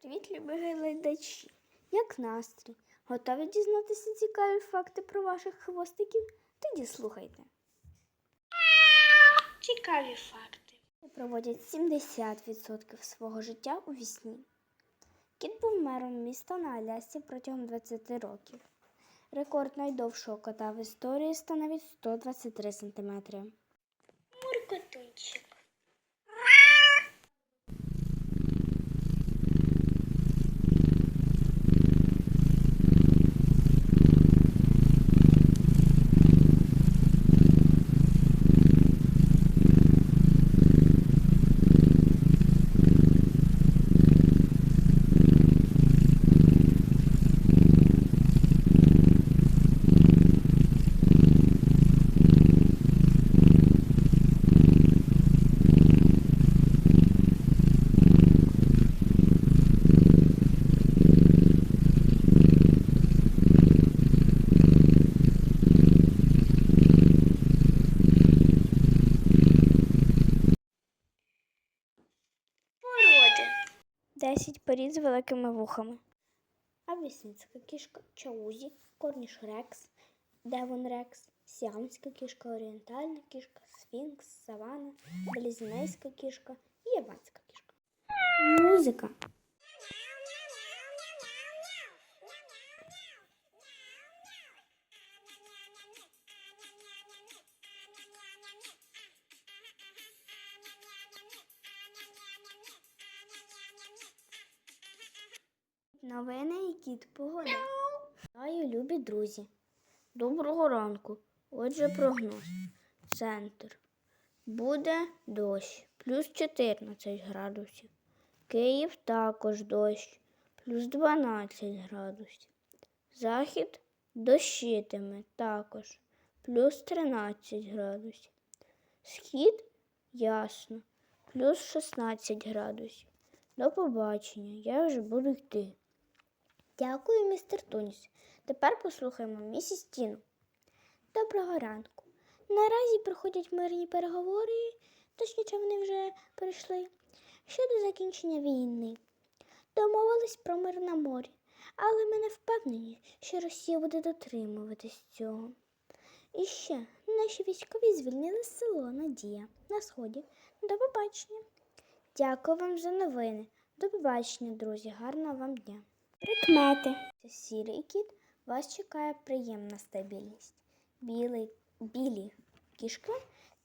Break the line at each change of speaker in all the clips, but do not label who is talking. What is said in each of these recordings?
Привіт, любі глядачі! Як настрій? Готові дізнатися цікаві факти про ваших хвостиків? Тоді слухайте.
Цікаві факти.
Проводять 70% свого життя у вісні. Кіт був мером міста на Алясці протягом 20 років. Рекорд найдовшого кота в історії становить 123 см.
Муркотунчик.
10 порід з великими вухами. Абісинська кішка, чаузі, корніш рекс, девон рекс, сіамська кішка, орієнтальна кішка, сфінкс, савана, белізінейська кішка і яванська кішка. Музика. Новини і кіт погода. Вітаю, любі друзі. Доброго ранку. Отже, прогноз. Центр. Буде дощ. Плюс 14 градусів. Київ також дощ. Плюс 12 градусів. Захід дощитиме також. Плюс 13 градусів. Схід ясно. Плюс 16 градусів. До побачення. Я вже буду йти. Дякую, містер Туніс. Тепер послухаємо місіс Тіну. Доброго ранку. Наразі проходять мирні переговори, точніше вони вже прийшли, щодо закінчення війни. Домовились про мир на морі, але ми не впевнені, що Росія буде дотримуватись цього. І ще наші військові звільнили село Надія на сході. До побачення. Дякую вам за новини. До побачення, друзі. Гарного вам дня. Прикмети. Це сірий кіт. Вас чекає приємна стабільність. Білий, білі кішки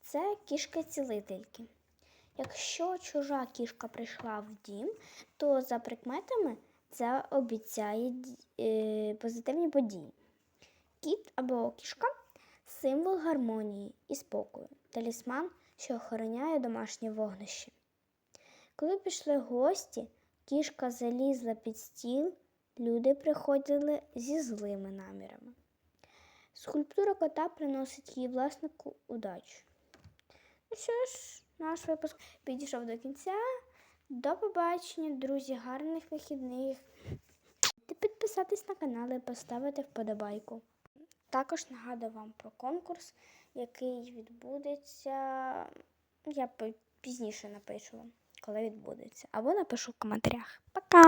це кішки-цілительки. Якщо чужа кішка прийшла в дім, то за прикметами це обіцяє е, позитивні події. Кіт або кішка символ гармонії і спокою, талісман, що охороняє домашнє вогнище. Коли пішли гості, кішка залізла під стіл, люди приходили зі злими намірами. Скульптура кота приносить її власнику удачу. Ну що ж, наш випуск підійшов до кінця. До побачення, друзі, гарних вихідних. Та підписатись на канал і поставити вподобайку. Також нагадую вам про конкурс, який відбудеться. Я пізніше напишу вам, коли відбудеться. Або напишу в коментарях. Пока!